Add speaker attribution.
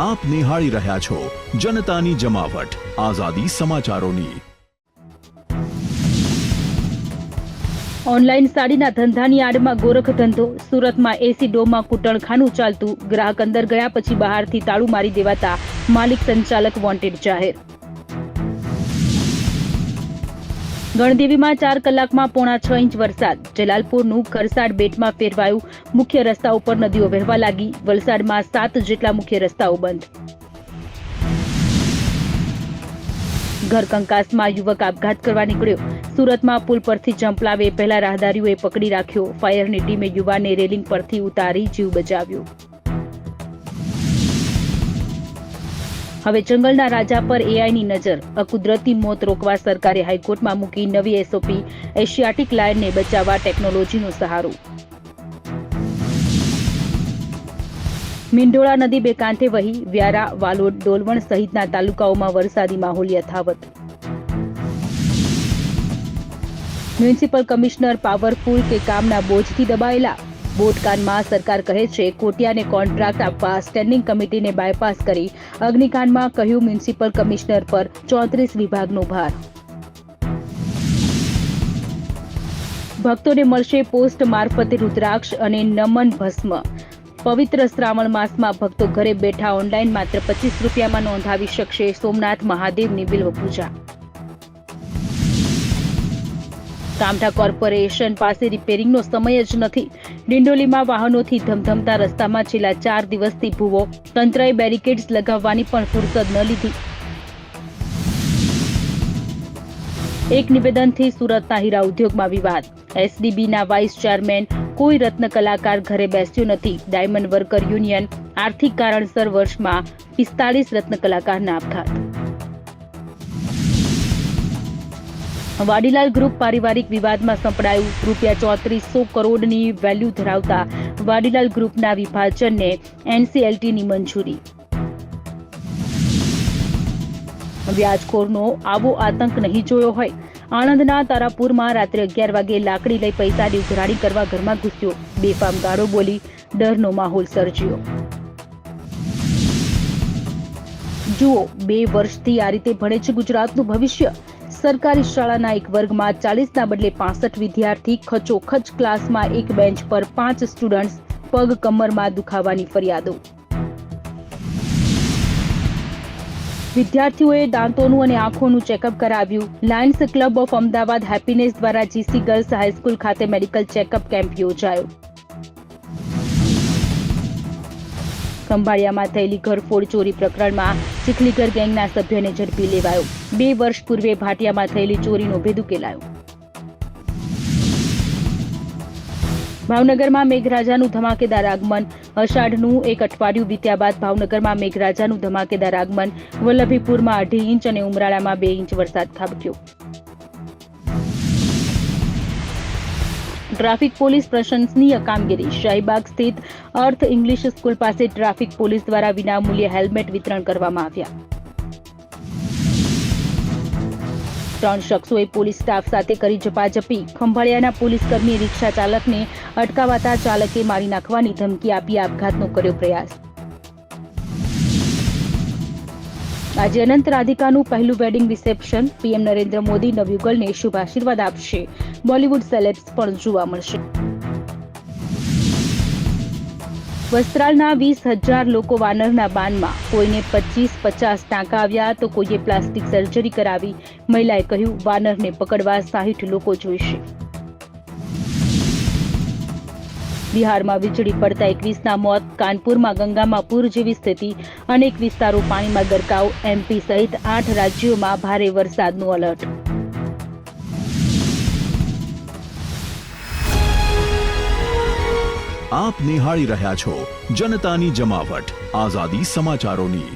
Speaker 1: આપ નિહાળી રહ્યા છો જનતાની જમાવટ. આઝાદી સમાચારોની.
Speaker 2: ઓનલાઈન સાડીના ધંધાની આડમાં ગોરખ ધંધો. સુરતમાં એસી ડોમાં કૂટણખાનું ચાલતું. ગ્રાહક અંદર ગયા પછી બહારથી તાળું મારી દેવાતા માલિક સંચાલક વોન્ટેડ જાહેર. ગણદેવીમાં ચાર કલાકમાં પોણા છ ઇંચ વરસાદ. જલાલપુરનું ખરસાડ બેટમાં ફેરવાયું. મુખ્ય રસ્તા ઉપર નદીઓ વહેવા લાગી. વલસાડમાં સાત જેટલા મુખ્ય રસ્તાઓ બંધ. ઘર કંકાસમાં યુવક આપઘાત કરવા નીકળ્યો. સુરતમાં પુલ પરથી જંપલાવે પહેલા રાહદારીઓએ પકડી રાખ્યો. ફાયરની ટીમે યુવાનને રેલિંગ પરથી ઉતારી જીવ બચાવ્યો. હવે જંગલના રાજા પર એઆઈની નજર. અકુદરતી મોત રોકવા સરકારે હાઈકોર્ટમાં મૂકી નવી એસઓપી એશિયાટિક લાયનને બચાવવા ટેકનોલોજીનો સહારો. મિંડોળા નદી બે કાંઠે વહી વ્યારા વાલોડ ડોલવણ સહિતના તાલુકાઓમાં વરસાદી માહોલ યથાવત. મ્યુનિસિપલ કમિશનર પાવરફુલ કે કામના બોજથી દબાયેલા? બોટકાંડમાં સરકાર કહે છે, કોટિયાને કોન્ટ્રાક્ટ આપવા સ્ટેન્ડિંગ કમિટીને બાયપાસ કરી અગ્નિકાંડમાં કહ્યું મ્યુનિસિપલ કમિશનર પર ચોત્રીસ વિભાગનો ભાર. ભક્તોને મળશે પોસ્ટ મારફતે રુદ્રાક્ષ અને નમન ભસ્મ. પવિત્ર શ્રાવણ માસમાં ભક્તો ઘરે બેઠા ઓનલાઈન માત્ર પચીસ રૂપિયામાં નોંધાવી શકશે. સોમનાથ મહાદેવની બિલ્વ પૂજા. કામઠા કોર્પોરેશન પાસે રિપેરિંગનો સમય જ નથી. ડિંડોલીમાં વાહનોથી ધમધમતા રસ્તામાં છેલ્લા ચાર દિવસથી ભૂવો તંત્રએ બેરિકેડ્સ લગાવવાની પણ ફુરસદ ન લીધી. એક નિવેદનથી સુરતના હીરા ઉદ્યોગમાં વિવાદ. એસડીબીના વાઇસ ચેરમેન કોઈ રત્ન કલાકાર ઘરે બેસ્યો નથી. ડાયમંડ વર્કર યુનિયન આર્થિક કારણસર વર્ષમાં પિસ્તાળીસ રત્ન કલાકારના આપઘાત. વાડીલાલ ગ્રુપ પારિવારિક વિવાદમાં સંપડાયું. રૂપિયા ચોત્રીસો કરોડની વેલ્યુ ધરાવતા વાડીલાલ ગ્રુપના વિભાજનને એનસીએલટીની મંજૂરી. વ્યાજખોરનો આવો આતંક નહીં જોયો હોય. આણંદના તારાપુરમાં રાત્રે અગિયાર વાગે લાકડી લઈ પૈસાની ઉઘરાણી કરવા ઘરમાં ઘૂસ્યો. બેફામ ગાળો બોલી ડરનો માહોલ સર્જ્યો. જુઓ, બે વર્ષથી આ રીતે ભણે છે ગુજરાતનું ભવિષ્ય. સરકારી શાળાના એક વર્ગમાં ચાલીસના બદલે પાસઠ વિદ્યાર્થી ખચોખચ ક્લાસમાં એક બેન્ચ પર પાંચ સ્ટુડન્ટ્સ પગ કમરમાં દુખાવાની ફરિયાદો. વિદ્યાર્થીઓએ દાંતોનું અને આંખોનું ચેકઅપ કરાવ્યું. Lions Club of Ahmedabad happiness દ્વારા જીસી ગર્લ્સ હાઈસ્કૂલ ખાતે મેડિકલ ચેકઅપ કેમ્પ યોજાયો. ખંભાળિયામાં થયેલી ઘરફોડ ચોરી પ્રકરણમાં ચીખલીગર ગેંગના સભ્યને ઝડપી લેવાયો. બે વર્ષ પૂર્વે ભાટિયામાં થયેલી ચોરીનો ભેદ ઉકેલાયો. ભાવનગરમાં મેઘરાજાનું ધમાકેદાર આગમન. અષાઢનું એક અઠવાડિયું વીત્યા બાદ ભાવનગરમાં મેઘરાજાનું ધમાકેદાર આગમન. વલ્લભીપુરમાં અઢી ઇંચ અને ઉમરાળામાં બે ઇંચ વરસાદ ખાબક્યો ટ્રાફિક પોલીસ પ્રશંસનીય કામગીરી. શાહીબાગ સ્થિત અર્થ ઇંગ્લિશ સ્કૂલ પાસે ટ્રાફિક પોલીસ દ્વારા વિનામૂલ્યે હેલ્મેટ વિતરણ કરવામાં આવ્યા. ત્રણ શખ્સોએ પોલીસ સ્ટાફ સાથે કરી ઝપાઝપી. ખંભાળિયાના પોલીસ કર્મી રિક્ષા ચાલકને અટકાવાતા ચાલકે મારી નાખવાની ધમકી આપી આપઘાતનો કર્યો પ્રયાસ. આજે અનંત રાધિકાનું પહેલું wedding reception PM Narendra Modi નવયુગલને શુભ આશીર્વાદ આપશે. બોલિવૂડ સેલેબ્સ પણ જોવા મળશે. વસ્ત્રાલના વીસ હજાર લોકો વાનરના બાનમાં. કોઈને પચીસ, પચાસ ટાંકા આવ્યા તો કોઈએ પ્લાસ્ટિક સર્જરી કરાવી. મહિલાએ કહ્યું, વાનરને પકડવા સાહીઠ લોકો જોઈશે. બિહારમાં વીજળી પડતા એકવીસના મોત, કાનપુરમાં ગંગામાં પૂર જેવી સ્થિતિ, અનેક વિસ્તારો પાણીમાં ગરકાવ, એમપી સહિત આઠ રાજ્યોમાં ભારે વરસાદનું અલર્ટ
Speaker 1: આપ નિહાળી રહ્યા છો જનતાની જમાવટ. આઝાદી સમાચારોની